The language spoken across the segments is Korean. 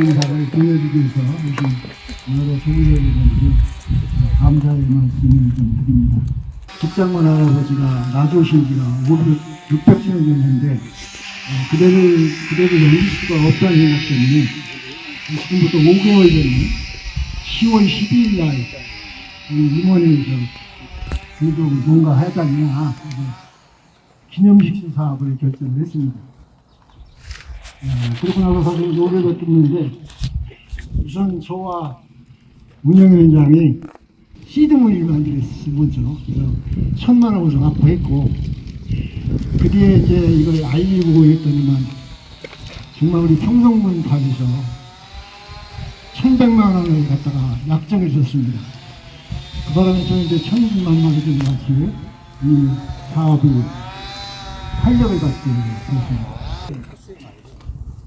인사를 보여주기 위해서 이렇게 여러 소유자분들 감사의 말씀을 좀 드립니다. 직장원 할아버지가 놔주신 지가 600주년 됐는데 어, 그대를, 그대를 열릴 수가 없다는 생각 때문에 지금부터 5개월 전에 10월 12일 날 우리 임원회에서 유독 뭔가 할까 했냐 기념식 사업을 결정했습니다. 어, 그러고 나서 사실 노래를 듣는데 우선 저와 운영위원장이 시드물을 만들었어요, 먼저. 그래서 천만 원을 갖고 했고, 그 뒤에 이제 이걸 알리고 했더니만, 정말 우리 평성군 답에서 천백만 원을 갖다가 약정을 줬습니다. 그 바람에 저는 이제 천만만이 된 같이 이 사업이 활력을 갖게 됐습니다.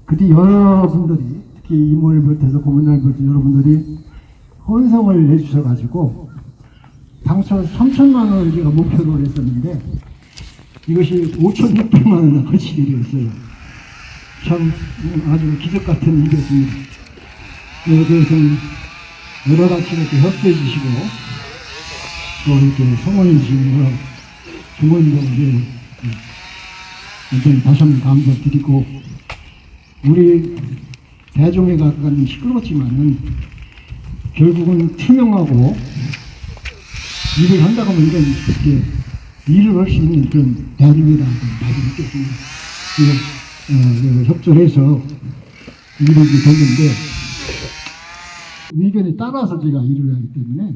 그뒤 여러분들이 특히 이모를 비롯해서 고문을 비롯해서 여러분들이 헌성을 해주셔가지고 당초 3천만 원을 제가 목표로 했었는데 이것이 5,600만 원을 거치기로 했어요. 참 아주 기적 같은 일이었습니다. 네, 그래서 여러 가지 이렇게 협조해 주시고 또 이렇게 성원해 주시고 중원도 이제 완전히 다시 한번 감사드리고 우리 대종회가 약간 시끄럽지만은 결국은 투명하고 일을 한다고 하면 이건 이렇게 일을 할 수 있는 그런 많이 느꼈습니다. 이거, 어, 그 협조해서 일을 됐는데 의견에 따라서 제가 일을 하기 때문에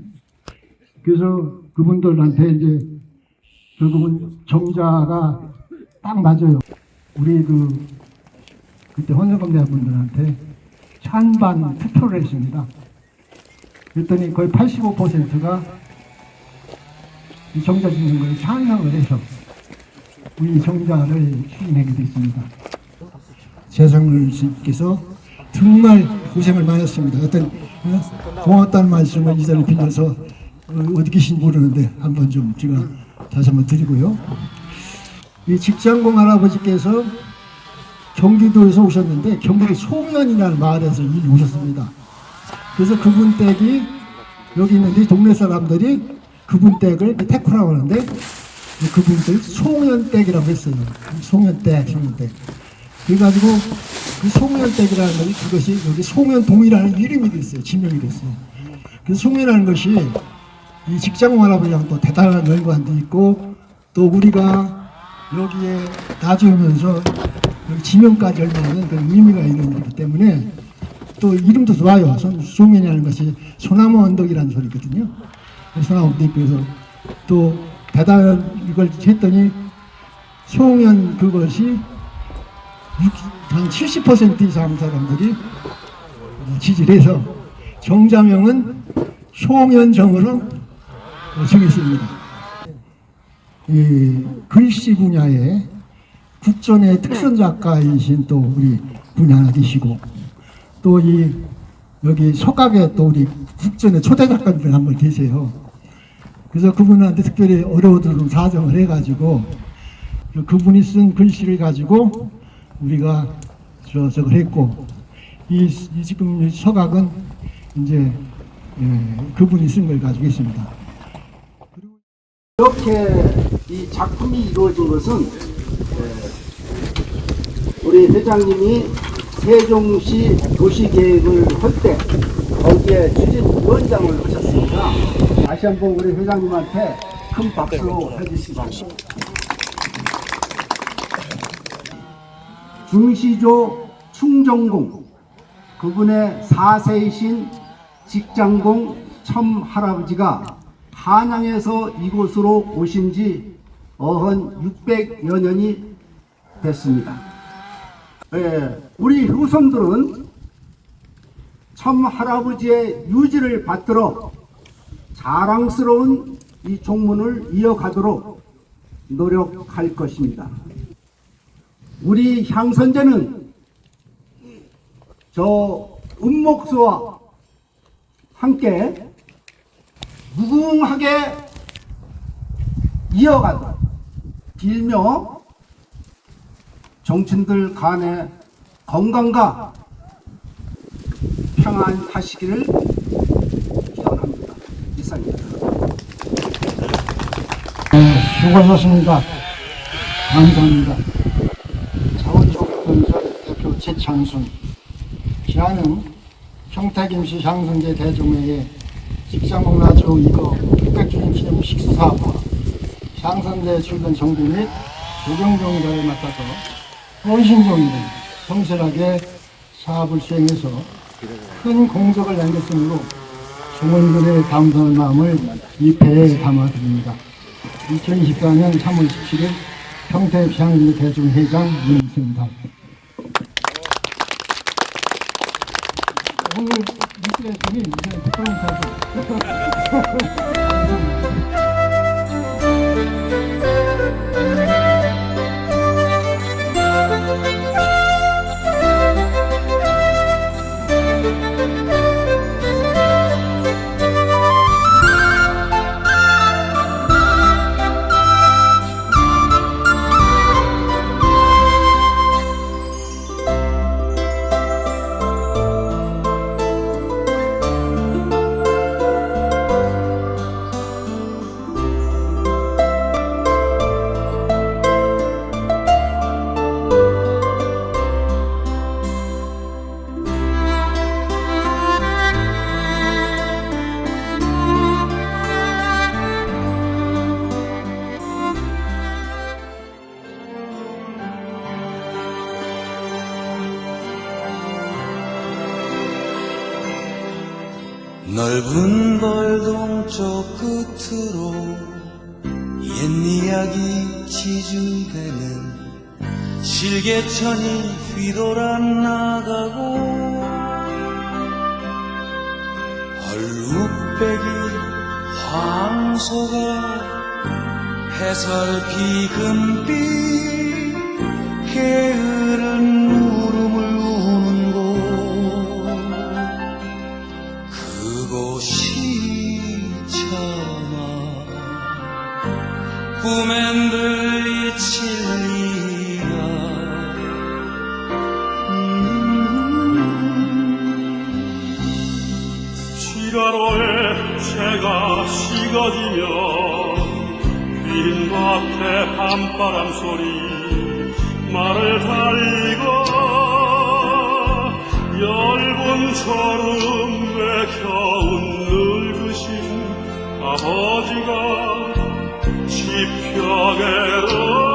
그래서 그분들한테 이제 결국은 정자가 딱 맞아요. 우리 그 그때 헌성검대학 분들한테 찬반 투표를 했습니다. 그랬더니 거의 85%가 이 정자 짓는 걸 찬성을 해서 우리 정자를 추진하게 됐습니다. 재성을 씨께서 정말 고생을 많이 했습니다. 어떤 어, 고맙다는 말씀을 이 자리에 빌려서 어, 어디 계신지 모르는데 한번 좀 제가 다시 한번 드리고요. 이 직장공 할아버지께서 경기도에서 오셨는데 경기도 송년이라는 마을에서 오셨습니다. 그래서 그분 댁이 여기 있는데 동네 사람들이 그분 댁을 태코라고 하는데 그분 댁 송년댁이라고 했어요. 송년댁, 송년댁. 그래가지고 그 송년댁이라는 것이 그것이 여기 송년동이라는 이름이 됐어요. 지명이 됐어요. 그래서 송년이라는 것이 이 직장 할아버지랑 또 대단한 연관도 있고 또 우리가 여기에 여기 지명까지 얼마나 그런 의미가 있는 거기 때문에 또 이름도 좋아요. 손- 송년이라는 것이 소나무 언덕이라는 소리거든요. 소나무 언덕 그래서 또 대단한 이걸 했더니 송년 그것이 육- 한70% 이상 사람들이 지지를 해서 정자명은 송연정으로 정했습니다. 이 글씨 분야에 국전의 특선 작가이신 또 우리 분이 하나 계시고 또 이 여기 서각에 또 우리 국전의 초대 작가님들 한 분 계세요. 그래서 그분한테 특별히 어려우도록 사정을 해가지고 그분이 쓴 글씨를 가지고 우리가 저 저걸 했고 이, 이 지금 이 서각은 이제 예, 그분이 쓴 걸 가지고 있습니다. 이렇게 이 작품이 이루어진 것은 에, 우리 회장님이 세종시 도시계획을 할 때 거기에 추진위원장을 하셨습니다. 다시 한번 우리 회장님한테 큰 박수 해주시기 바랍니다. 중시조 충정공 그분의 4세이신 직장공 첨 할아버지가 한양에서 이곳으로 오신 지 어헌 600여 년이 됐습니다. 예, 우리 후손들은 첨 할아버지의 유지를 받들어 자랑스러운 이 종문을 이어가도록 노력할 것입니다. 우리 향선제는 저 은목수와 함께 무궁하게 이어가도 일며 정치인들 간의 건강과 평안하시기를 기원합니다. 이상입니다. 네, 수고하셨습니다. 감사합니다. 자원조건설 대표 최창순 기아는 평택임시향성제 대종회의 직장문화조 이거 600주년 기념 식사와 향선대 출근 정비 및 조경정자에 맡아서 헌신적이고 성실하게 사업을 수행해서 큰 공적을 남겼으므로 종원들의 감사의 마음을 이 배에 담아드립니다. 2024년 3월 17일 평택시향제 대중회장 윤승달 오늘 미스레이팅이 이제 부끄러운 사실 넓은 벌동 쪽 끝으로 옛 이야기 지주되는 실개천이 휘돌아 나가고 얼룩배기 황소가 해설피 금빛 게으른 꿈엔 들리칠 리가. 시가로에 새가 식어지면 빈 밭에 밤바람 소리 말을 달리고 얇은 처럼 외겨운 늙으신 아버지가 지펴개로